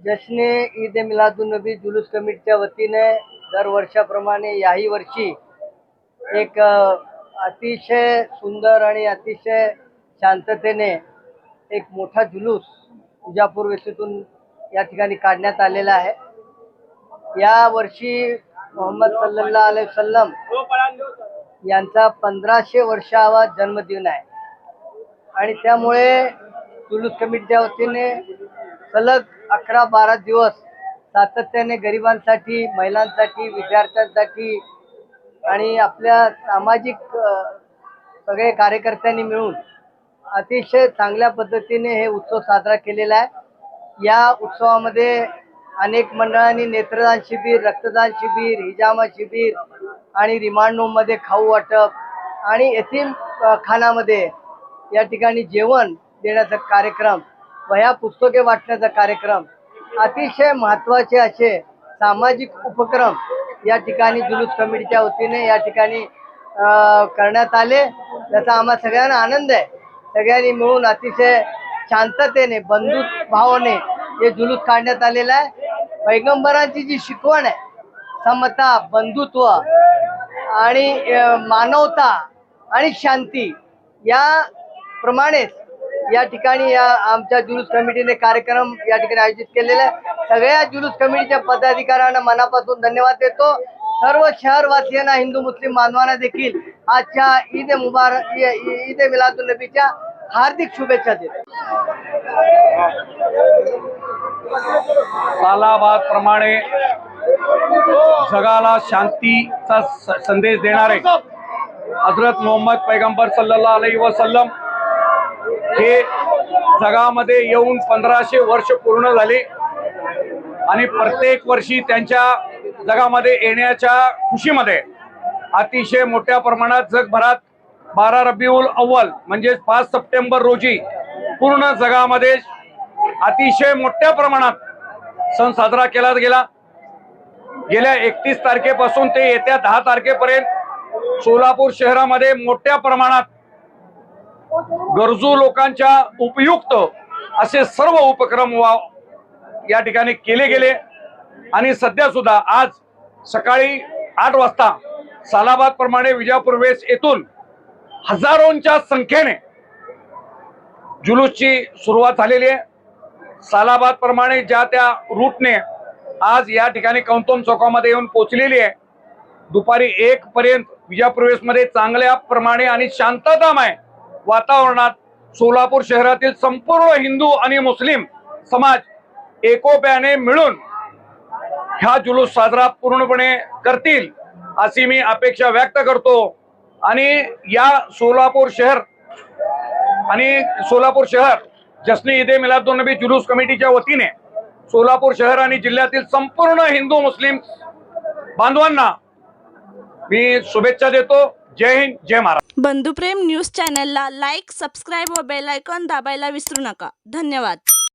जश्ने ईद ए मिलादुलनबी जुलूस कमिटीच्या वतीने दर वर्षाप्रमाणे याही वर्षी एक अतिशय सुंदर आणि अतिशय शांततेने एक मोठा जुलूस विजापूर वेशीतून या ठिकाणी काढण्यात आलेला आहे. या वर्षी मोहम्मद सल्ला अलैहि वसल्लम यांचा पंधराशे वर्षावा जन्मदिन आहे. आणि त्यामुळे जुलूस कमिटीच्या वतीने सलग अकरा बारा दिवस सातत्याने गरिबांसाठी महिलांसाठी विद्यार्थ्यांसाठी आणि आपल्या सामाजिक सगळे कार्यकर्त्यांनी मिळून अतिशय चांगल्या पद्धतीने हे उत्सव साजरा केलेला आहे. या उत्सवामध्ये अनेक मंडळांनी नेत्रदान शिबिर रक्तदान शिबिर हिजामा शिबिर आणि रिमांड खाऊ वाटप आणि येथील खानामध्ये या ठिकाणी जेवण देण्याचा कार्यक्रम वया पुस्तके वाटण्याचा कार्यक्रम अतिशय महत्त्वाचे असे सामाजिक उपक्रम या ठिकाणी जुलूस कमिटीच्या वतीने या ठिकाणी करण्यात आले. त्याचा आम्हा सगळ्यांना आनंद आहे. सगळ्यांनी मिळून अतिशय शांततेने बंधुभावाने हे जुलूस काढण्यात आलेलं आहे. पैगंबरांची जी शिकवण आहे समता बंधुत्व आणि मानवता आणि शांती या प्रमाणेच या ठिकाणी या आमच्या जुलूस कमिटीने कार्यक्रम या ठिकाणी आयोजित केलेला आहे. सगळ्या जुलूस कमिटीच्या पदाधिकाऱ्यांना मनापासून धन्यवाद देतो. सर्व शहरवासियांना हिंदू मुस्लिम बांधवांना देखील आजच्या ईद मुबारक ईद मिलादुल नबीच्या हार्दिक शुभेच्छा देतो. सालाबाद प्रमाणे जगाला शांतीचा स- संदेश देणारे हजरत मोहम्मद पैगंबर सल्ला अलैहि वसल्लम हे जगामध्ये येऊन पंधराशे वर्ष पूर्ण झाले आणि प्रत्येक वर्षी त्यांच्या जगामध्ये येण्याच्या खुशीमध्ये अतिशय मोठ्या प्रमाणात जगभरात बारा रबिउल अव्वल म्हणजेच पाच सप्टेंबर रोजी पूर्ण जगामध्ये अतिशय मोठ्या प्रमाणात सण साजरा केला गेला. गेल्या एकतीस तारखेपासून ते येत्या दहा तारखेपर्यंत सोलापूर शहरामध्ये मोठ्या प्रमाणात गरजू लोकांच्या उपयुक्त असे सर्व उपक्रम वा या ठिकाणी केले गेले. आणि सध्या सुद्धा आज सकाळी आठ वाजता सालाबाद प्रमाणे विजापूर वेस येथून हजारोंच्या संख्येने जुलूसची सुरुवात झालेली आहे. सालाबाद प्रमाणे ज्या त्या रूटने आज या ठिकाणी कौतुम चौकामध्ये येऊन पोचलेली आहे. दुपारी एक पर्यंत विजापूरमध्ये चांगल्या प्रमाणे आणि शांततामय वातावरणात सोलापूर शहरातील संपूर्ण हिंदू आणि मुस्लिम समाज एकोप्याने मिळून हा जुलूस साजरा पूर्णपणे करतील अशी मी अपेक्षा व्यक्त करतो. आणि या सोलापूर शहर आणि सोलापूर शहर जसनी ईदे मिलादुलनबी जुलूस कमिटीच्या वतीने सोलापूर शहर आणि जिल्ह्यातील संपूर्ण हिंदू मुस्लिम बांधवांना मी शुभेच्छा देतो. जय हिंद जय महाराष्ट्र. बंधुप्रेम न्यूज चॅनलला लाईक सबस्क्राईब व बेल आयकॉन दाबायला विसरू नका. धन्यवाद.